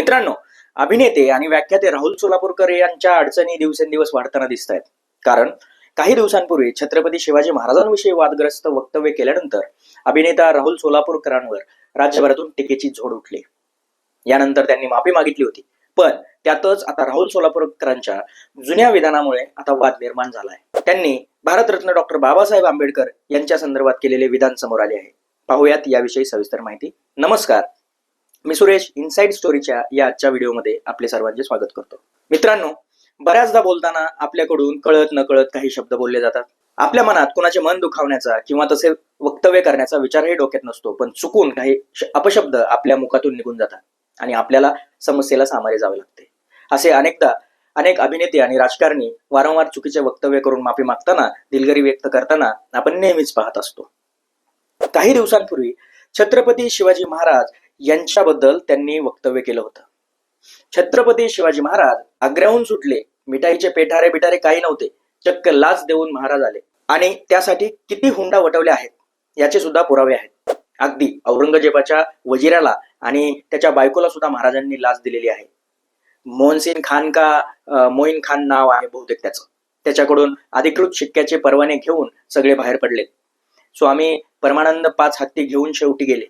मित्रांनो अभिनेते आणि व्याख्याते राहुल सोलापूरकर यांच्या अडचणी दिवसेंदिवस वाढताना दिसत आहेत कारण काही दिवसांपूर्वी छत्रपती शिवाजी महाराजांविषयी वादग्रस्त वक्तव्य केल्यानंतर अभिनेता राहुल सोलापूरकरांवर राज्यभरातून टीकेची झोड उठली. यानंतर त्यांनी माफी मागितली होती. पण त्यातच आता राहुल सोलापूरकरांच्या जुन्या विधानामुळे आता वाद निर्माण झाला आहे त्यांनी भारतरत्न डॉक्टर बाबासाहेब आंबेडकर यांच्या संदर्भात केलेले विधान समोर आले आहे. पाहूयात याविषयी सविस्तर माहिती. नमस्कार. मी सुरेश इनसाइड स्टोरीच्या या आजच्या व्हिडिओमध्ये आपले सर्वांचे स्वागत करतो. मित्रांनो बऱ्याचदा बोलताना आपल्याकडून कळत नकळत काही शब्द बोलले जातात. आपल्या मनात कुणाचे मन दुखावण्याचा किंवा तसे वक्तव्य करण्याचा विचारही डोक्यात नसतो पण चुकून काही अपशब्द आपल्या मुखातून निघून जातात आणि आपल्याला समस्येला सामोरे जावे लागते. असे अनेकदा अनेक अभिनेते आणि राजकारणी वारंवार चुकीचे वक्तव्य करून माफी मागताना दिलगिरी व्यक्त करताना आपण नेहमीच पाहत असतो. काही दिवसांपूर्वी छत्रपती शिवाजी महाराज यांच्याबद्दल त्यांनी वक्तव्य केलं होतं. छत्रपती शिवाजी महाराज आग्र्याहून सुटले. मिठाईचे पेठारे बिठारे काही नव्हते. चक्क लाच देऊन महाराज आले. आणि त्यासाठी किती हुंडा वटवले आहेत याचे सुद्धा पुरावे आहेत. अगदी औरंगजेबाच्या वजिराला आणि त्याच्या बायकोला सुद्धा महाराजांनी लाच दिलेली आहे. मोहनसिंग खान का मोईन खान नाव आहे बहुतेक त्याचं. त्याच्याकडून अधिकृत शिक्क्याचे परवाने घेऊन सगळे बाहेर पडले. स्वामी परमानंद पाच हत्ती घेऊन शेवटी गेले.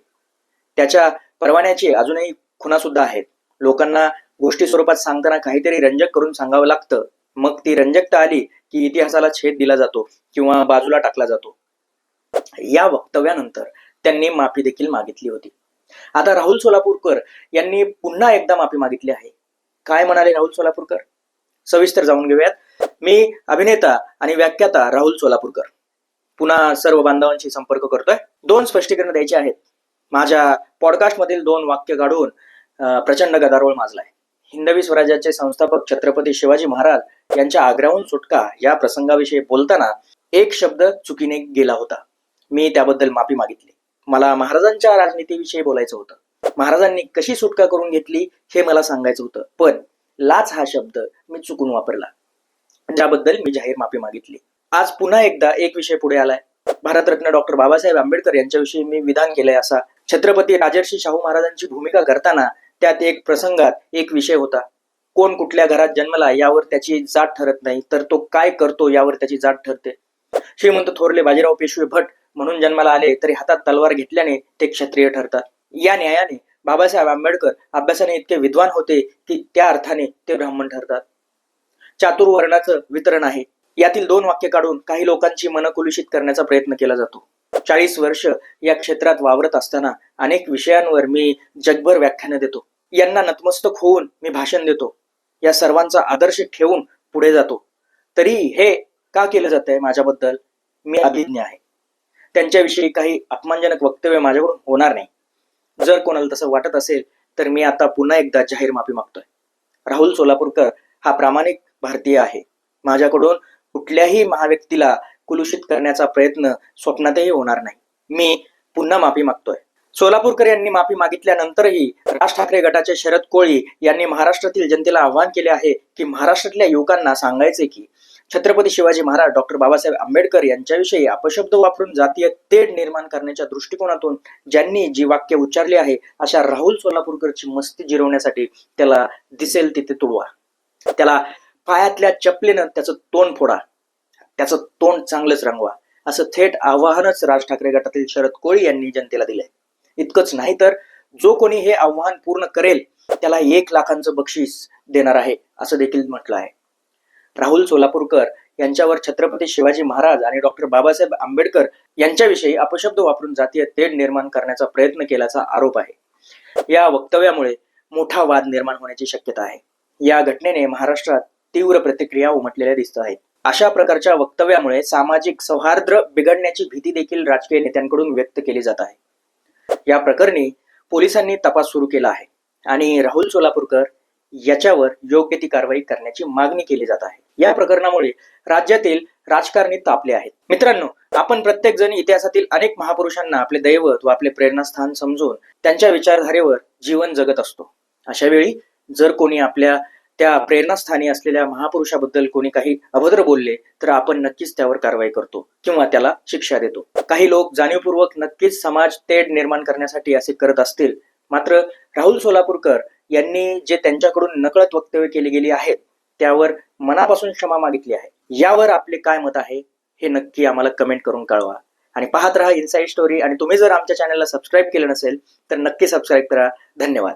त्याच्या परवान्याची अजूनही खुना सुद्धा आहेत. लोकांना गोष्टी स्वरूपात सांगताना काहीतरी रंजक करून सांगावं लागतं. मग ती रंजकता आली की इतिहासाला छेद दिला जातो किंवा बाजूला टाकला जातो. या वक्तव्यानंतर त्यांनी माफी देखील मागितली होती. आता राहुल सोलापूरकर यांनी पुन्हा एकदा माफी मागितली आहे. काय म्हणाले राहुल सोलापूरकर? सविस्तर जाऊन घेऊयात. मी अभिनेता आणि व्याख्याता राहुल सोलापूरकर. पुन्हा सर्व बांधवांशी संपर्क करतोय. दोन स्पष्टीकरण द्यायचे आहेत. माझ्या पॉडकास्ट मधील दोन वाक्य काढून प्रचंड गदारोळ माजलाय. हिंदवी स्वराज्याचे संस्थापक छत्रपती शिवाजी महाराज यांच्या आग्र्याहून सुटका या प्रसंगाविषयी बोलताना एक शब्द चुकीने गेला होता. मी त्याबद्दल माफी मागितली. मला महाराजांच्या राजनीतीविषयी बोलायचं होतं. महाराजांनी कशी सुटका करून घेतली हे मला सांगायचं होतं. पण लाच हा शब्द मी चुकून वापरला. ज्याबद्दल मी जाहीर माफी मागितली. आज पुन्हा एकदा एक विषय पुढे आलाय. भारतरत्न डॉक्टर बाबासाहेब आंबेडकर यांच्याविषयी मी विधान केलंय असा छत्रपती राजर्षी शाहू महाराजांची भूमिका करताना त्यात एक प्रसंगात एक विषय होता. कोण कुठल्या घरात जन्मला यावर त्याची जात ठरत नाही तर तो काय करतो यावर त्याची जात ठरते. श्रीमंत थोरले बाजीराव पेशवे भट म्हणून जन्माला आले तरी हातात तलवार घेतल्याने ते क्षत्रिय ठरतात. या न्यायाने बाबासाहेब आंबेडकर अभ्यासाने इतके विद्वान होते की त्या अर्थाने ते ब्राह्मण ठरतात. चातुर्वर्णाचं वितरण आहे. यातील दोन वाक्य काढून काही लोकांची मन कुलुषित करण्याचा प्रयत्न केला जातो. चाळीस वर्ष या क्षेत्रात वावरत असताना अनेक विषयांवर मी जगभर व्याख्यानं देतो. यांना नतमस्तक होऊन मी भाषण देतो. या सर्वांचा आदर्श ठेवून पुढे जातो. तरी हे का केलं जात आहे माझ्याबद्दल मी अभिज्ञ आहे. त्यांच्याविषयी काही अपमानजनक वक्तव्य माझ्याकडून होणार नाही. जर कोणाला तसं वाटत असेल तर मी आता पुन्हा एकदा जाहीर माफी मागतोय. राहुल सोलापूरकर हा प्रामाणिक भारतीय आहे. माझ्याकडून कुठल्याही महाव्यक्तीला कुलुषित करण्याचा प्रयत्न स्वप्नातही होणार नाही. मी पुन्हा माफी मागतोय. सोलापूरकर यांनी माफी मागितल्यानंतरही राज ठाकरे गटाचे शरद कोळी यांनी महाराष्ट्रातील जनतेला आवाहन केले आहे की महाराष्ट्रातल्या युवकांना सांगायचे की छत्रपती शिवाजी महाराज डॉक्टर बाबासाहेब आंबेडकर यांच्याविषयी अपशब्द वापरून जातीय तेढ निर्माण करण्याच्या दृष्टिकोनातून ज्यांनी जी वाक्य उच्चारली आहे अशा राहुल सोलापूरकरची मस्ती जिरवण्यासाठी त्याला दिसेल तिथे तुडवा. त्याला पायातल्या चपलेनं त्याचं तोंड फोडा. त्याचं तोंड चांगलंच रंगवा. असं थेट आव्हानच राज ठाकरे गटातील शरद कोळी यांनी जनतेला दिलंय. इतकंच नाही तर जो कोणी हे आव्हान पूर्ण करेल त्याला एक लाखांचं बक्षीस देणार आहे असं देखील म्हटलं आहे. राहुल सोलापूरकर यांच्यावर छत्रपती शिवाजी महाराज आणि डॉक्टर बाबासाहेब आंबेडकर यांच्याविषयी अपशब्द वापरून जातीय तेढ निर्माण करण्याचा प्रयत्न केल्याचा आरोप आहे. या वक्तव्यामुळे मोठा वाद निर्माण होण्याची शक्यता आहे. या घटनेने महाराष्ट्रात तीव्र प्रतिक्रिया उमटलेल्या दिसत आहेत. अशा प्रकारच्या वक्तव्यामुळे सामाजिक सौहार्द्र बिघडण्याची भीती देखील राजकीय नेत्यांकडून व्यक्त केली जात आहे. या प्रकरणी पोलिसांनी तपास सुरू केला आहे आणि राहुल सोलापूरकर याच्यावर योग्य ती कारवाई करण्याची मागणी केली जात आहे. या प्रकरणामुळे राज्यातील राजकारणी तापले आहेत. मित्रांनो आपण प्रत्येक जण इतिहासातील अनेक महापुरुषांना आपले दैवत व आपले प्रेरणास्थान समजून त्यांच्या विचारधारेवर जीवन जगत असतो. अशा वेळी जर कोणी आपल्या त्या प्रेरणास्थानी असलेल्या महापुरुषाबद्दल कोणी काही अभद्र बोलले तर आपण नक्कीच त्यावर कारवाई करतो किंवा त्याला शिक्षा देतो. काही लोक जाणीवपूर्वक नक्कीच समाज तेढ निर्माण करण्यासाठी असे करत असतील. मात्र राहुल सोलापूरकर यांनी जे त्यांच्याकडून नकळत वक्तव्य केली गेली आहेत त्यावर मनापासून क्षमा मागितली आहे. यावर आपले काय मत आहे हे नक्की आम्हाला कमेंट करून कळवा. आणि पाहत राहा इनसाइड स्टोरी आणि तुम्ही जर आमच्या चॅनलला सबस्क्राईब केलं नसेल तर नक्की सबस्क्राईब करा. धन्यवाद.